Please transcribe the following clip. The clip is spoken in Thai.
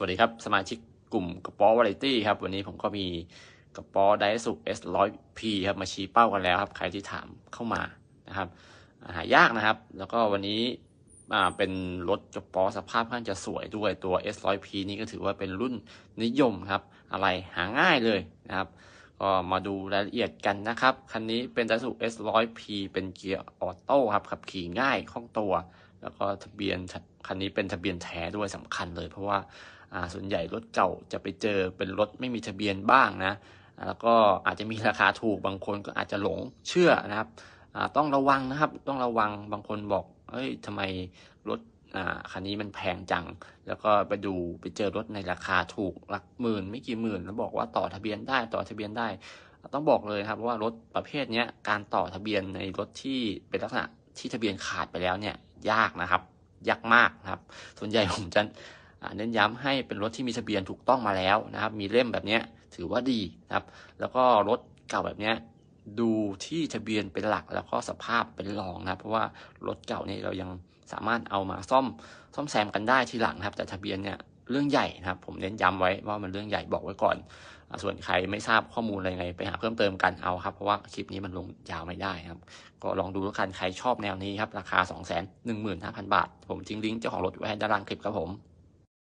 สวัสดีครับ สมาชิกกลุ่มกระป๋อวาไรตี้ครับ วันนี้ผมก็มีกระป๋อไดสุก S 1 0 0 P ครับ มาชี้เป้ากันแล้วครับ ใครที่ถามเข้ามานะครับหายากนะครับ แล้วก็วันนี้เป็นรถกระป๋อสภาพค่อนข้างจะสวยด้วยตัว S 1 0 0 P นี่ก็ถือว่าเป็นรุ่นนิยมครับ อะไรหาง่ายเลยนะครับก็มาดูรายละเอียดกันนะครับ คันนี้เป็น d a i s u S 1 0 0 P เป็นเกียร์ออโต้ครับขับขี่ง่ายคล่องตัว แล้วก็ทะเบียนคันนี้เป็นทะเบียนแท้ด้วยสำคัญเลย เพราะว่าส่วนใหญ่รถเก่าจะไปเจอเป็นรถไม่มีทะเบียนบ้างนะ แล้วก็อาจจะมีราคาถูกบางคนก็อาจจะหลงเชื่อนะครับต้องระวังนะครับ ต้องระวังบางคนบอกเอ้ยทำไมรถคันนี้มันแพงจัง แล้วก็ไปดูไปเจอรถในราคาถูกหลักหมื่นไม่กี่หมื่น แล้วบอกว่าต่อทะเบียนได้ต่อทะเบียนได้ ต้องบอกเลยครับว่ารถประเภทนี้การต่อทะเบียนในรถที่เป็นลักษณะที่ทะเบียนขาดไปแล้วเนี่ย ยากนะครับ ยากมากนะครับ ส่วนใหญ่ผมจะเน้นย้ำให้เป็นรถที่มีทะเบียนถูกต้องมาแล้วนะครับ มีเล่มแบบนี้ถือว่าดีนะครับ แล้วก็รถเก่าแบบนี้ดูที่ทะเบียนเป็นหลักแล้วก็สภาพเป็นรองนะครับเพราะว่ารถเก่าเนี่ยเรายังสามารถเอามาซ่อมซ่อมแซมกันได้ทีหลังนะครับ แต่ทะเบียนเนี่ยเรื่องใหญ่นะครับ ผมเน้นย้ำไว้ว่ามันเรื่องใหญ่บอกไว้ก่อน ส่วนใครไม่ทราบข้อมูลอะไรไง ไปหาเพิ่มเติมกันเอาครับ เพราะว่าคลิปนี้มันลงยาวไม่ได้ครับ ก็ลองดูแล้วกันใครชอบแนวนี้ครับ ราคา 2 1 5 0 0 0 บาท ผมทิ้งลิงก์เจ้าของรถไว้ด้านล่างคลิปครับผม